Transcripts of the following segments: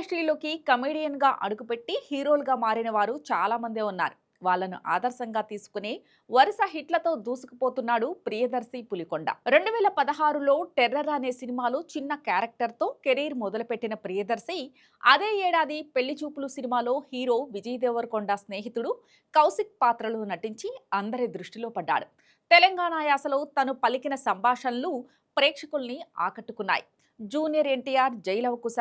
ఇండస్ట్రీలోకి కమెడియన్గా అడుగుపెట్టి హీరోలుగా మారిన వారు చాలామందే ఉన్నారు. వాళ్ళను ఆదర్శంగా తీసుకుని వరుస హిట్లతో దూసుకుపోతున్నాడు ప్రియదర్శి పులికొండ. రెండు వేల పదహారులో టెర్రర్ అనే సినిమాలో చిన్న క్యారెక్టర్తో కెరీర్ మొదలుపెట్టిన ప్రియదర్శి అదే ఏడాది పెళ్ళి చూపులు సినిమాలో హీరో విజయ్ దేవరకొండ స్నేహితుడు కౌశిక్ పాత్రలో నటించి అందరి దృష్టిలో పడ్డాడు. తెలంగాణ యాసలో తను పలికిన సంభాషణలు ప్రేక్షకుల్ని ఆకట్టుకున్నాయి. జూనియర్ ఎన్టీఆర్ జైలవకుశ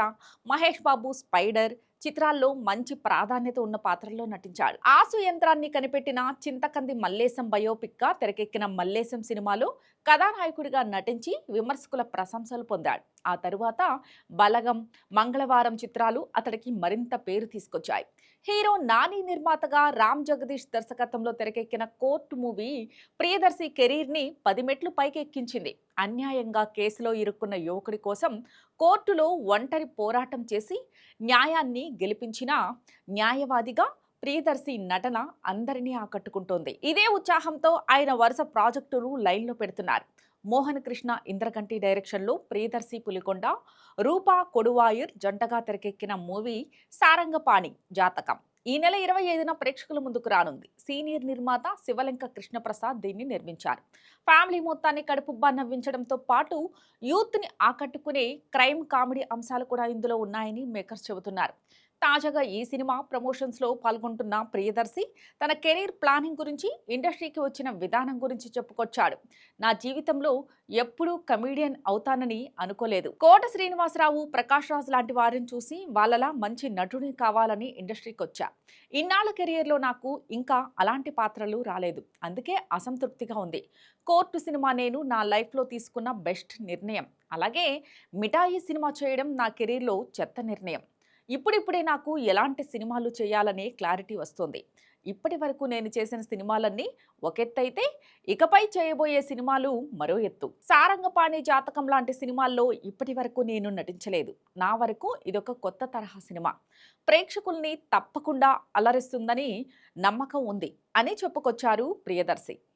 మహేష్ బాబు స్పైడర్ చిత్రాల్లో మంచి ప్రాధాన్యత ఉన్న పాత్రల్లో నటించాడు. ఆసు యంత్రాన్ని కనిపెట్టిన చింతకంది మల్లేశం బయోపిక్గా తెరకెక్కిన మల్లేశం సినిమాలో కథానాయకుడిగా నటించి విమర్శకుల ప్రశంసలు పొందాడు. ఆ తరువాత బలగం మంగళవారం చిత్రాలు అతడికి మరింత పేరు తీసుకొచ్చాయి. హీరో నాని నిర్మాతగా రామ్ జగదీష్ దర్శకత్వంలో తెరకెక్కిన కోర్టు మూవీ ప్రియదర్శి కెరీర్ని పది మెట్లు పైకెక్కించింది. అన్యాయంగా కేసులో ఇరుక్కున్న యువకుడి కోసం కోర్టులో ఒంటరి పోరాటం చేసి న్యాయాన్ని గెలిపించిన న్యాయవాదిగా ప్రియదర్శి నటన అందరినీ ఆకట్టుకుంటోంది. ఇదే ఉత్సాహంతో ఆయన వరుస ప్రాజెక్టులు లైన్లో పెడుతున్నారు. మోహన్ కృష్ణ ఇంద్రకంటి డైరెక్షన్లో ప్రియదర్శి పులికొండ రూపా కొడువాయూర్ జంటగా తెరకెక్కిన మూవీ సారంగపాణి జాతకం. ఈ నెల ఇరవై ఐదున ప్రేక్షకుల ముందుకు రానుంది. సీనియర్ నిర్మాత శివలంక కృష్ణప్రసాద్ దీన్ని నిర్మించారు. ఫ్యామిలీ మొత్తాన్ని కడుపుబ్బా నవ్వించడంతో పాటు యూత్ని ఆకట్టుకునే క్రైమ్ కామెడీ అంశాలు కూడా ఇందులో ఉన్నాయని మేకర్స్ చెబుతున్నారు. తాజాగా ఈ సినిమా ప్రమోషన్స్లో పాల్గొంటున్న ప్రియదర్శి తన కెరీర్ ప్లానింగ్ గురించి ఇండస్ట్రీకి వచ్చిన విధానం గురించి చెప్పుకొచ్చాడు. నా జీవితంలో ఎప్పుడూ కమీడియన్ అవుతానని అనుకోలేదు. కోట శ్రీనివాసరావు ప్రకాష్ రాజ్ లాంటి వారిని చూసి వాళ్ళలా మంచి నటుని కావాలని ఇండస్ట్రీకి వచ్చా ఇన్నాళ్ళ కెరియర్లో నాకు ఇంకా అలాంటి పాత్రలు రాలేదు. అందుకే అసంతృప్తిగా ఉంది. కోర్టు సినిమా నేను నా లైఫ్లో తీసుకున్న బెస్ట్ నిర్ణయం. అలాగే మిఠాయి సినిమా చేయడం నా కెరీర్లో చెత్త నిర్ణయం. ఇప్పుడిప్పుడే నాకు ఎలాంటి సినిమాలు చేయాలనే క్లారిటీ వస్తుంది. ఇప్పటి వరకు నేను చేసిన సినిమాలన్నీ ఒక ఎత్తు ఇకపై చేయబోయే సినిమాలు మరో ఎత్తు. సారంగపాణి జాతకం లాంటి సినిమాల్లో ఇప్పటి వరకు నేను నటించలేదు. నా వరకు ఇదొక కొత్త తరహా సినిమా. ప్రేక్షకుల్ని తప్పకుండా అలరిస్తుందని నమ్మకం ఉంది అని చెప్పుకొచ్చారు ప్రియదర్శి.